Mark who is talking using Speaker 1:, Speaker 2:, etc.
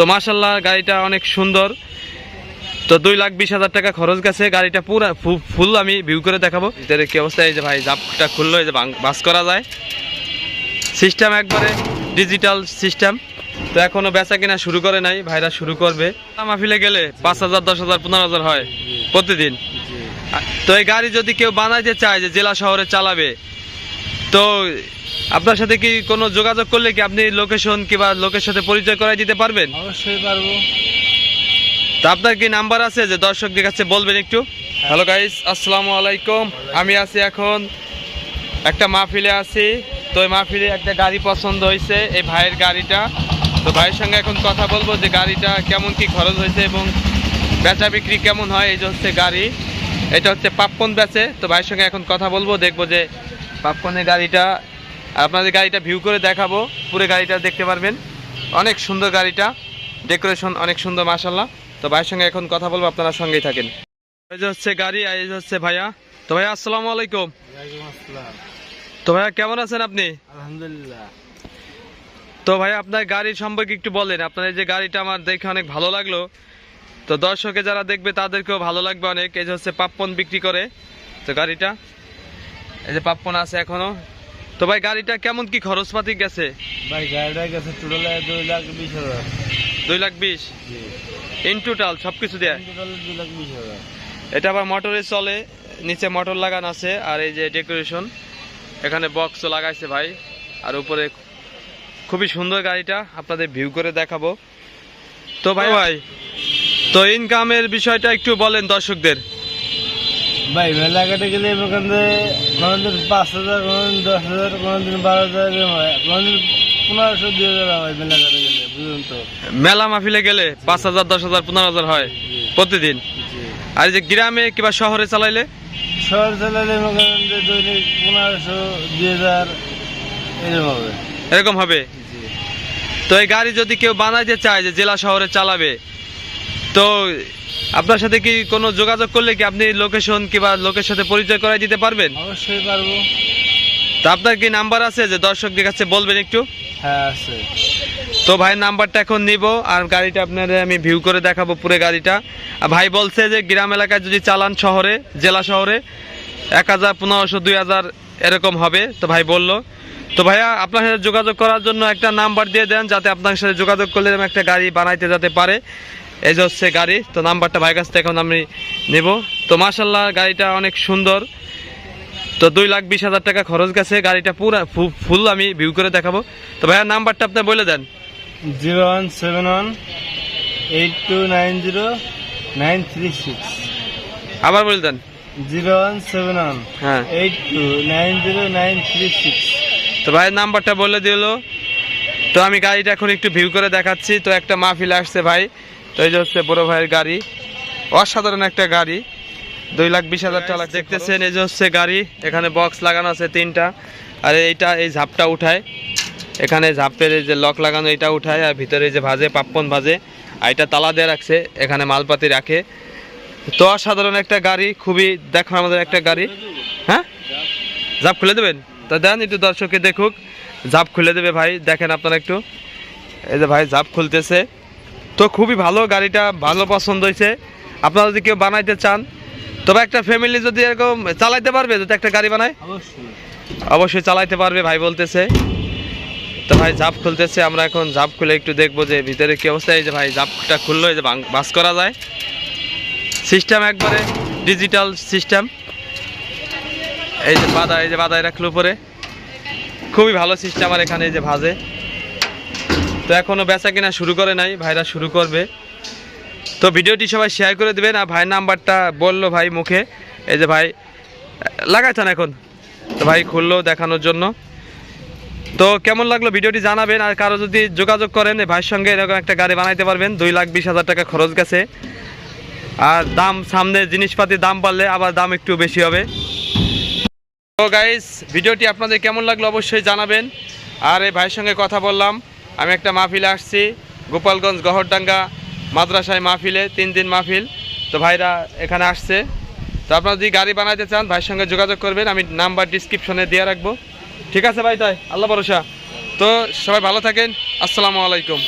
Speaker 1: তো মাশাল্লাহ গাড়িটা অনেক সুন্দর। তো দুই লাখ বিশ হাজার টাকা খরচ গেছে গাড়িটা পুরো ফুল আমি ভিউ করে দেখাবো। ভিতরে কি অবস্থা? এই যে ভাই জাপটা খুললো এই যে বাস করা যায়। সিস্টেম একবারে ডিজিটাল সিস্টেম তো এখনও বেচা কিনা শুরু করে নাই ভাইরা শুরু করবে। মাহফিলে গেলে পাঁচ হাজার দশ হাজার পনেরো হাজার হয় প্রতিদিন। তো এই গাড়ি যদি কেউ বানাইতে চায় যে জেলা শহরে চালাবে তো আপনার সাথে কি কোনো যোগাযোগ করলে কি আপনি লোকেশন কিংবা লোকের সাথে পরিচয় করাই দিতে পারবেন?
Speaker 2: অবশ্যই পারব।
Speaker 1: তা আপনার কি নাম্বার আছে? যে দর্শকদের কাছে বলবেন একটু। হ্যালো গাইস আসসালামু আলাইকুম। আমি আছি এখন একটা মাহফিলে আছি। তো এই মাহফিলে একটা গাড়ি পছন্দ হয়েছে এই ভাইয়ের গাড়িটা। তো ভাইয়ের সঙ্গে এখন কথা বলব যে গাড়িটা কেমন কি খরচ হয়েছে এবং বেচা বিক্রি কেমন হয় এই যে হচ্ছে গাড়ি। এটা হচ্ছে পাপ্পন বেচে। তো ভাইয়ের সঙ্গে এখন কথা বলব দেখব যে পাপ্পনের গাড়িটা আপনাদের গাড়িটা ভিউ করে দেখাবো। পুরো গাড়িটা দেখতে পারবেন। অনেক সুন্দর গাড়িটা। ডেকোরেশন অনেক সুন্দর মাসাল্লাহ তো ভাইয়ের সঙ্গে এখন কথা বলব আপনারা সঙ্গেই থাকেন। এই যে হচ্ছে গাড়ি এই যে হচ্ছে ভাইয়া। তো ভাইয়া আসসালামু আলাইকুম। তো ভাইয়া কেমন আছেন আপনি?
Speaker 2: আলহামদুলিল্লাহ।
Speaker 1: তো ভাই আপনার গাড়ির সম্পর্কে একটু বলেন। আপনার এই যে গাড়িটা আমার দেখে অনেক ভালো লাগল। তো দর্শকে যারা দেখবে তাদেরকেও ভালো লাগবে অনেক। এই যে হচ্ছে পাপ্পন বিক্রি করে। তো গাড়িটা এই যে পাপ্পন আছে এখনও। তো ভাই গাড়িটা কেমন কি খরচপাতি গেছে?
Speaker 2: ভাই গাড়িটা গেছে টোটালে দুই লাখ বিশ হাজার।
Speaker 1: দুই লাখ বিশ?
Speaker 2: জি।
Speaker 1: ইন টোটাল সব কিছু দেয়
Speaker 2: টোটালে দুই লাখ বিশ হাজার।
Speaker 1: এটা আবার মোটরে চলে নিচে মোটর লাগানো আছে আর এই যে ডেকোরেশন এখানে বক্সও লাগাইছে ভাই আর উপরে খুবই সুন্দর গাড়িটা আপনাদের ভিউ করে দেখাবো। তো ভাই ভাই তো ইনকামের বিষয়টা একটু বলেন দর্শকদের।
Speaker 2: ভাই মেলা কাটে গেলে এখান থেকে কোনোদিন পাঁচ হাজার কোনোদিন দশ হাজার কোনোদিন বারো হাজার কোনোদিন পনেরোশো দুই হাজার হয় মেলা কাটে গেলে বুঝুন তো?
Speaker 1: মেলা মাহফিলে গেলে পাঁচ হাজার দশ হাজার পনেরো হাজার হয় প্রতিদিন? আর যে গ্রামে কিংবা শহরে চালাইলে?
Speaker 2: শহর যে দৈনিক পনেরোশো দুই হাজার এরকম হবে।
Speaker 1: এরকম হবে? তো এই গাড়ি যদি কেউ বানাইতে চায় যে জেলা শহরে চালাবে তো আপনার সাথে কি কোনো যোগাযোগ করলে কি আপনি লোকেশন কিংবা লোকের সাথে পরিচয় করাই দিতে পারবেন?
Speaker 2: অবশ্যই পারব।
Speaker 1: তো আপনার কি নাম্বার আছে? যে দর্শকদের কাছে বলবেন একটু।
Speaker 2: হ্যাঁ আছে।
Speaker 1: তো ভাইয়ের নাম্বারটা এখন নিব আর গাড়িটা আপনাদের আমি ভিউ করে দেখাবো পুরো গাড়িটা। আর ভাই বলছে যে গ্রাম এলাকায় যদি চালান শহরে জেলা শহরে এক হাজার পনেরোশো দুই হাজার এরকম হবে। তো ভাই বলল। তো ভাইয়া আপনার সাথে যোগাযোগ করার জন্য একটা নাম্বার দিয়ে দেন যাতে আপনার সাথে যোগাযোগ করলে একটা গাড়ি বানাইতে যেতে পারে। এই যে হচ্ছে গাড়ি তো নাম্বারটা ভাইয়ের কাছ থেকে এখন আমি নেব। তো মাসাল্লাহ গাড়িটা অনেক সুন্দর। তো দুই লাখ বিশ হাজার টাকা খরচ গেছে গাড়িটা পুরো ফুল আমি ভিউ করে দেখাবো। তো ভাইয়ার নাম্বারটা আপনি বলে দেন।
Speaker 2: Zero one seven one eight two nine zero nine three six.
Speaker 1: আবার বলে দেন।
Speaker 2: জিরো ওয়ান সেভেন ওয়ান
Speaker 1: হ্যাঁ।
Speaker 2: Eight two nine zero nine three six.
Speaker 1: তো ভাইয়ের নাম্বারটা বলে দিল। তো আমি গাড়িটা এখন একটু ভিউ করে দেখাচ্ছি। তো একটা মাহফিল আসছে ভাই। তো এই যে হচ্ছে বড় ভাইয়ের গাড়ি অসাধারণ একটা গাড়ি। দুই লাখ বিশ হাজার টাকা দেখতেছেন এই যে হচ্ছে গাড়ি এখানে বক্স লাগানো আছে তিনটা। আর এইটা এই ঝাপটা উঠায়। এখানে ঝাপের এই যে লক লাগানো এটা উঠায়। আর ভিতরে এই যে ভাজে পাপ্পন ভাজে আর এটা তালা দিয়ে রাখছে এখানে মালপাতি রাখে। তো অসাধারণ একটা গাড়ি খুবই দেখার আমাদের একটা গাড়ি। হ্যাঁ? ঝাপ খুলে দেবেন? তো দেন একটু দর্শককে দেখুক। ঝাপ খুলে দেবে ভাই দেখেন আপনারা একটু। এই যে ভাই ঝাপ খুলতেছে। তো খুবই ভালো গাড়িটা ভালো পছন্দ হয়েছে। আপনারা যদি কেউ বানাইতে চান তবে একটা ফ্যামিলি যদি এরকম চালাইতে পারবে যদি একটা গাড়ি বানায়?
Speaker 2: অবশ্যই।
Speaker 1: চালাইতে পারবে ভাই বলতেছে। তো ভাই ঝাপ খুলতেছে আমরা এখন জাপ খুলে একটু দেখব যে ভিতরে কি অবস্থা। এই যে ভাই জাপটা খুললো এই যে বাস করা যায়। সিস্টেম একবারে ডিজিটাল সিস্টেম এই যে বাদা এই যে বাদায় রাখল উপরে। খুবই ভালো সিস্টেম আর এখানে এই যে ভাজে। তো এখনও বেচা কিনা শুরু করে নাই, ভাইরা শুরু করবে। তো ভিডিওটি সবাই শেয়ার করে দেবেন আর ভাইয়ের নাম্বারটা বলল ভাই মুখে। এই যে ভাই, লাগাইছেন এখন। তো ভাই খুললো দেখানোর জন্য। তো কেমন লাগল ভিডিওটি জানাবেন আর কারও যদি যোগাযোগ করেন ভাইয়ের সঙ্গে এরকম একটা গাড়ি বানাইতে পারবেন, দুই লাখ বিশ হাজার টাকা খরচ গেছে। আর দাম সামনে জিনিসপাতির দাম বাড়লে আবার দাম একটু বেশি হবে। তো গাইস ভিডিওটি আপনাদের কেমন লাগল অবশ্যই জানাবেন। আর এই ভাইয়ের সঙ্গে কথা বললাম। আমি একটা মাহফিলে আসছি, গোপালগঞ্জ গহরডাঙ্গা মাদ্রাসায় মাহফিলে, তিন দিন মাহফিল। তো ভাইরা এখানে আসছে। তো আপনারা যদি গাড়ি বানাতে চান, ভাইয়ের সঙ্গে যোগাযোগ করবেন, আমি নাম্বার ডিসক্রিপশনে দিয়ে রাখব। ঠিক আছে ভাই, তাই? আল্লাহ ভরসা। তো সবাই ভালো থাকেন। আসসালামু আলাইকুম।